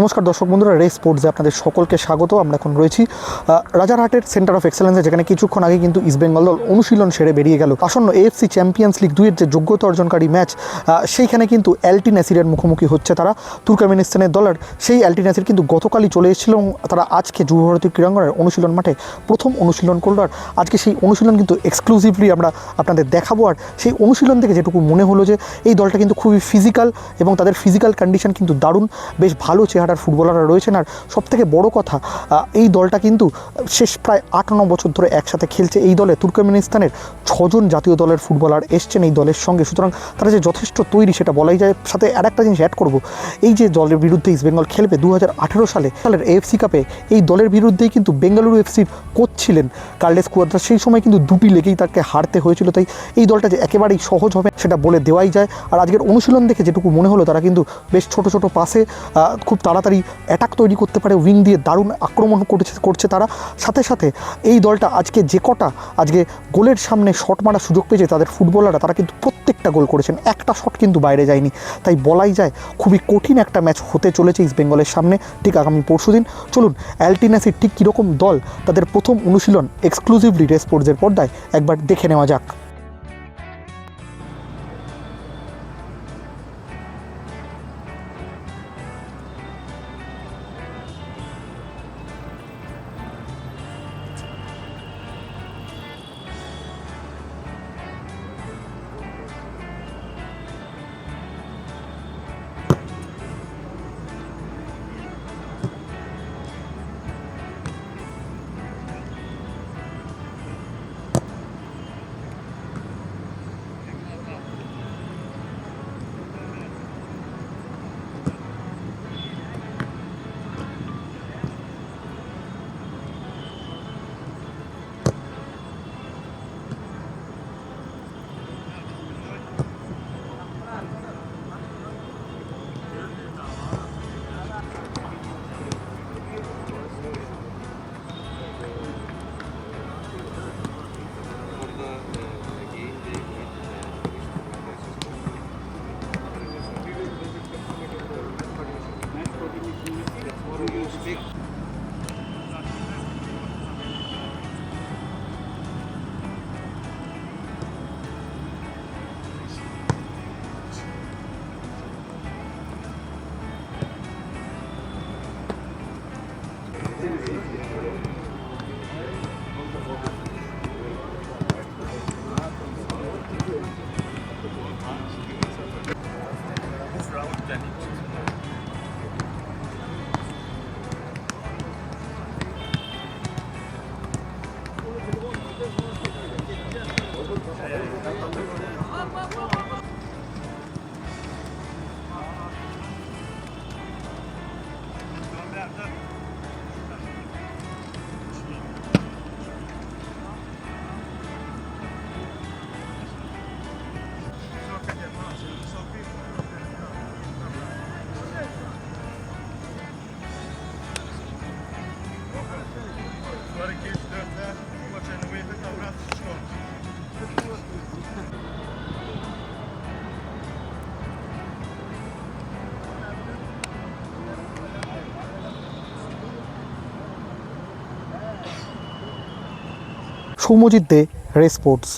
নমস্কার দর্শক বন্ধুরা রেস স্পোর্টসে আপনাদের সকলকে স্বাগত। আমরা এখন রয়েছি রাজারহাটের সেন্টার অফ এক্সেলেন্সে যেখানে কিছুক্ষণ আগে কিন্তু ইস্টবেঙ্গল দল অনুশীলন সেরে বেরিয়ে গেল। আসন্ন এএফসি চ্যাম্পিয়ন্স লিগ দুইয়ের যে যোগ্যতা অর্জনকারী ম্যাচ সেইখানে কিন্তু অ্যালটি নাসিরের মুখোমুখি হচ্ছে তারা। তুর্কমেনিস্তানের দলের সেই অ্যালটি নাসির কিন্তু গতকালই চলে এসেছিল এবং তারা আজকে যুবভারতী ক্রীড়াঙ্গনের অনুশীলন মাঠে প্রথম অনুশীলন করল। আর আজকে সেই অনুশীলন কিন্তু এক্সক্লুসিভলি আমরা আপনাদের দেখাবো। আর সেই অনুশীলন থেকে যেটুকু মনে হলো যে, এই দলটা কিন্তু খুবই ফিজিক্যাল এবং তাদের ফিজিক্যাল কন্ডিশন কিন্তু দারুণ। বেশ ভালো চেহারার ফুটবলাররা রয়েছেন। আর সবথেকে বড় কথা এই দলটা কিন্তু শেষ প্রায় আট ন বছর ধরে একসাথে খেলছে। এই দলে তুর্কমেনিস্তানের ছজন জাতীয় দলের ফুটবলার এসছেন এই দলের সঙ্গে। সুতরাং তারা যে যথেষ্ট তৈরি সেটা বলাই যায়। সাথে আর একটা জিনিস অ্যাড করব এই যে দলের বিরুদ্ধে ইস্টবেঙ্গল খেলবে দু আঠেরো সালে সালের এএফসি কাপে এই দলের বিরুদ্ধেই কিন্তু বেঙ্গালুরু এফসির কোচ ছিলেন কার্লেস কুয়াদ্রা সেই সময় কিন্তু দুটি লেগেই তাকে হারতে হয়েছিল। তাই এই দলটা যে একেবারেই সহজ হবে সেটা বলে দেওয়াই যায়। আর আজকের অনুশীলন দেখে যেটুকু মনে হলো তারা কিন্তু বেশ ছোট ছোট আহ, খুব তাড়াতাড়ি অ্যাটাক তৈরি করতে পারে উইং দিয়ে দারুণ আক্রমণ করছে করছে তারা। সাথে সাথে এই দলটা আজকে যে কটা, আজকে গোলের সামনে শট মারার সুযোগ পেয়েছে তাদের ফুটবলাররা, তারা কিন্তু প্রত্যেকটা গোল করেছেন। একটা শট কিন্তু বাইরে যায়নি। তাই বলাই যায়, খুবই কঠিন একটা ম্যাচ হতে চলেছে ইস্ট বেঙ্গলের সামনে। ঠিক আগামী পরশুদিন। চলুন অ্যালটিনাসির ঠিক কীরকম দল তাদের প্রথম অনুশীলন এক্সক্লুসিভলি রেসপোর্টসের পর্দায় একবার দেখে নেওয়া যাক। Wow, wow, wow. সৌম্যজিৎ দে রেসপোর্টস।